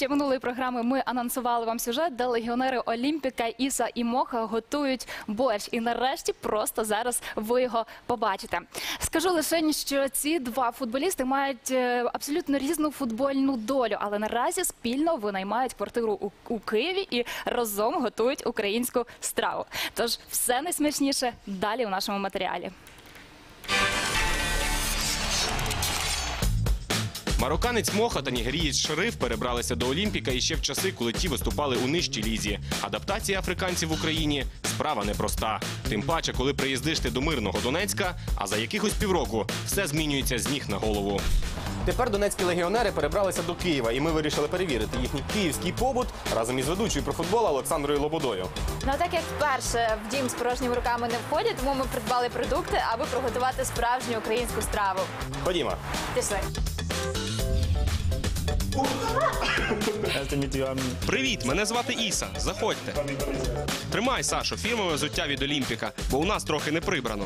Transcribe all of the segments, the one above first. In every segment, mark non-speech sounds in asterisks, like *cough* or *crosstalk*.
ще минулої програми ми анонсували вам сюжет, де легіонери Олімпіка Іса і Моха готують борщ. І нарешті просто зараз ви його побачите. Скажу лише, що ці два футболісти мають е, абсолютно різну футбольну долю, але наразі спільно винаймають квартиру у, Києві і разом готують українську страву. Тож все найсмачніше далі у нашому матеріалі. Марокканець Моха та нігерієць Шериф перебралися до Олімпіка іще в часи, коли ті виступали у нижчій лізі. Адаптація африканців в Україні справа непроста. Тим паче, коли приїздиш ти до мирного Донецька, а за якихось півроку все змінюється з ніг на голову. Тепер донецькі легіонери перебралися до Києва, і ми вирішили перевірити їхній київський побут разом із ведучою про футбол Олександрою Лободою. Ну так як вперше в дім з порожніми руками не входять, тому ми придбали продукти, аби приготувати справжню українську страву. Ходімо. Пішли. Привіт, мене звати Іса. Заходьте. Тримай, Сашо, фірмове взуття від Олімпіка, бо у нас трохи не прибрано.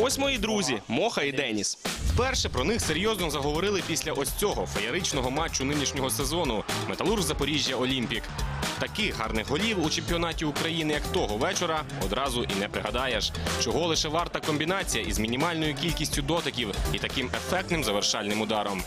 Ось мої друзі Моха і Деніс. Вперше про них серйозно заговорили після ось цього феєричного матчу нинішнього сезону Металург Запоріжжя Олімпік. Таких гарних голів у чемпіонаті України, як того вечора, одразу і не пригадаєш, чого лише варта комбінація із мінімальною кількістю дотиків і таким ефектним завершальним ударом.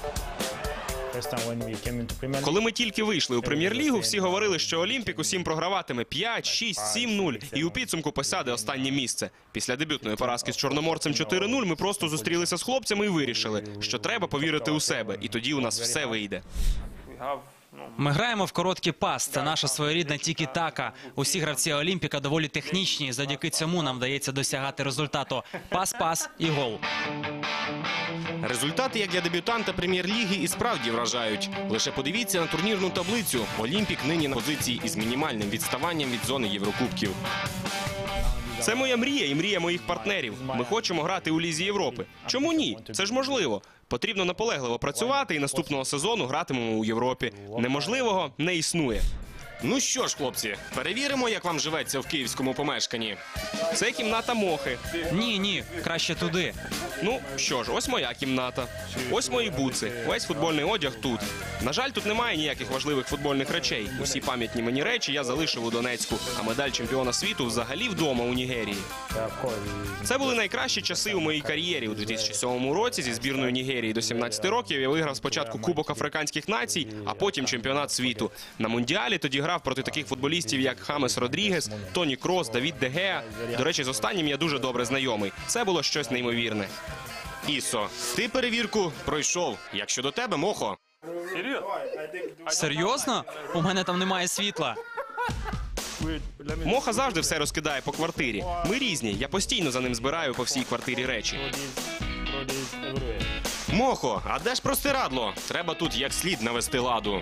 Коли ми тільки вийшли у прем'єр-лігу, всі говорили, що Олімпік усім програватиме 5, 6, 7-0 і у підсумку посяде останнє місце. Після дебютної поразки з чорноморцем 4-0 ми просто зустрілися з хлопцями і вирішили, що треба повірити у себе, і тоді у нас все вийде. Ми граємо в короткий пас. Це наша своєрідна тікі-така. Усі гравці Олімпіка доволі технічні. Завдяки цьому нам вдається досягати результату. Пас-пас і гол. Результати, як для дебютанта прем'єр-ліги, і справді вражають. Лише подивіться на турнірну таблицю. Олімпік нині на позиції із мінімальним відставанням від зони Єврокубків. Це моя мрія і мрія моїх партнерів. Ми хочемо грати у Лізі Європи. Чому ні? Це ж можливо. Потрібно наполегливо працювати і наступного сезону гратимемо у Європі. Неможливого не існує. Ну що ж, хлопці, перевіримо, як вам живеться в київському помешканні. Це кімната мохи. Ні, ні, краще туди. Ну що ж, ось моя кімната. Ось мої буци. Весь футбольний одяг тут. На жаль, тут немає ніяких важливих футбольних речей. Усі пам'ятні мені речі я залишив у Донецьку, а медаль чемпіона світу взагалі вдома у Нігерії. Це були найкращі часи у моїй кар'єрі у 2007 році. Зі збірною Нігерії до 17 років я виграв спочатку Кубок африканських націй, а потім чемпіонат світу. На мундіалі тоді грав проти таких футболістів, як Хамес Родрігес, Тоні Крос, Давід Дегеа. До речі, з останнім я дуже добре знайомий. Це було щось неймовірне. Ісо, ти перевірку пройшов. Як щодо тебе, мохо. Серйозно? У мене там немає світла. Моха завжди все розкидає по квартирі. Ми різні. Я постійно за ним збираю по всій квартирі речі. Мохо, а де ж простирадло? Треба тут як слід навести ладу.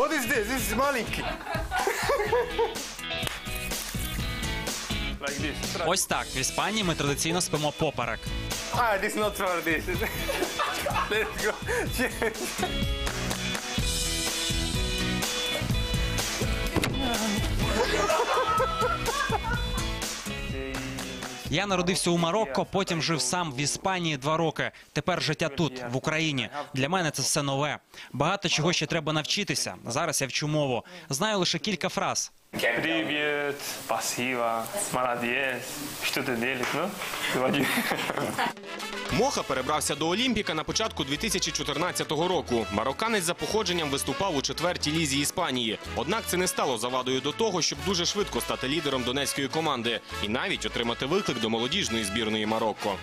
What is this? This is маленький. like this. Ось так. В Іспанії ми традиційно спимо поперек. Ah, this not for this. *laughs* Let's go. Я народився у Марокко, потім жив сам в Іспанії два роки. Тепер життя тут, в Україні. Для мене це все нове. Багато чого ще треба навчитися. Зараз я вчу мову. Знаю лише кілька фраз. Привіт, пасіва, молодець, що ти делиш, ну? Моха перебрався до Олімпіка на початку 2014 року. Марокканець за походженням виступав у четвертій лізі Іспанії. Однак це не стало завадою до того, щоб дуже швидко стати лідером донецької команди і навіть отримати виклик до молодіжної збірної Марокко.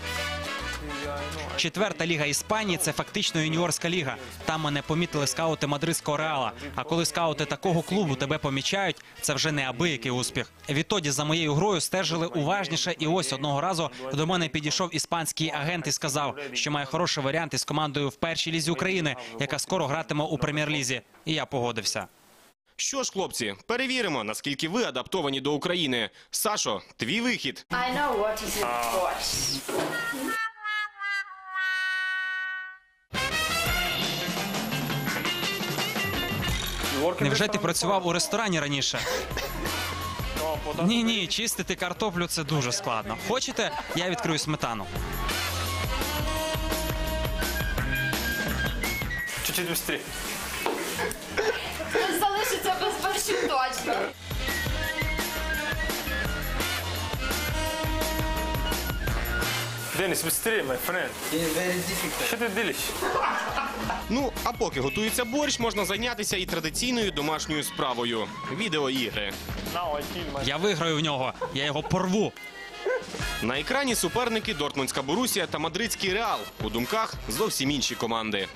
Четверта ліга Іспанії це фактично юніорська ліга. Там мене помітили скаути мадридського реала. А коли скаути такого клубу тебе помічають, це вже неабиякий успіх. Відтоді за моєю грою стежили уважніше, і ось одного разу до мене підійшов іспанський агент і сказав, що має хороший варіант із командою в першій лізі України, яка скоро гратиме у прем'єр-лізі. І я погодився. Що ж, хлопці, перевіримо, наскільки ви адаптовані до України. Сашо, твій вихід. I know what is Невже ти працював у ресторані раніше? Ні, ні, чистити картоплю це дуже складно. Хочете, я відкрию сметану. чуть быстрее. Залишиться без борщу точно. Денис, быстрее, my friend. Що ти делаешь? Ну, а поки готується борщ, можна зайнятися і традиційною домашньою справою відеоігри. Now I feel my Я виграю в нього, я його порву. На екрані суперники Дортмундська Борусія та Мадридський Реал. У думках зовсім інші команди.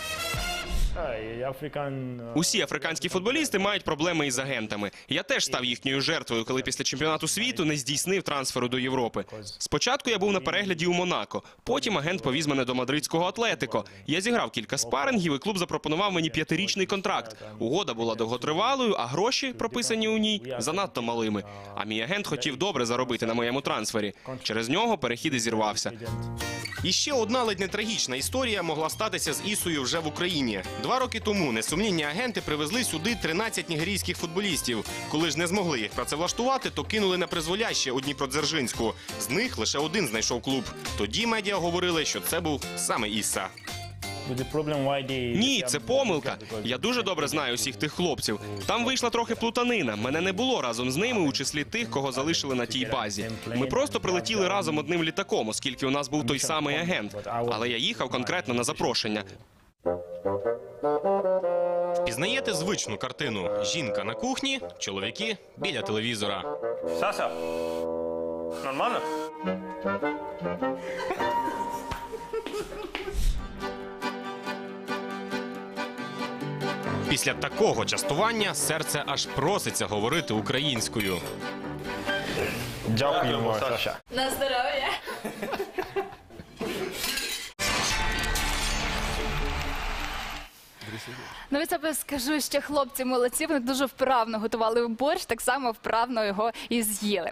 Усі африканські футболісти мають проблеми із агентами. Я теж став їхньою жертвою, коли після чемпіонату світу не здійснив трансферу до Європи. Спочатку я був на перегляді у Монако. Потім агент повіз мене до мадридського Атлетико. Я зіграв кілька спарингів, і клуб запропонував мені п'ятирічний контракт. Угода була довготривалою, а гроші, прописані у ній, занадто малими. А мій агент хотів добре заробити на моєму трансфері. Через нього перехід і зірвався. І ще одна ледь не трагічна історія могла статися з Ісою вже в Україні. Два роки тому несумнівні агенти привезли сюди 13 нігерійських футболістів. Коли ж не змогли їх працевлаштувати, то кинули на призволяще у Дніпродзержинську. З них лише один знайшов клуб. Тоді медіа говорили, що це був саме they. Ні, це помилка. Я дуже добре знаю усіх тих хлопців. Там вийшла трохи плутанина. Мене не було разом з ними у числі тих, кого залишили на тій базі. Ми просто прилетіли разом одним літаком, оскільки у нас був той самий агент. Але я їхав конкретно на запрошення. Пізнаєте звичну картину: жінка на кухні, чоловіки біля телевізора. Саша, нормально? Після такого частування серце аж проситься говорити українською. Дякуємо, Саша. На здоров'я. Ну від себе скажу, що хлопці молодці, вони дуже вправно готували борщ, так само вправно його і з'їли.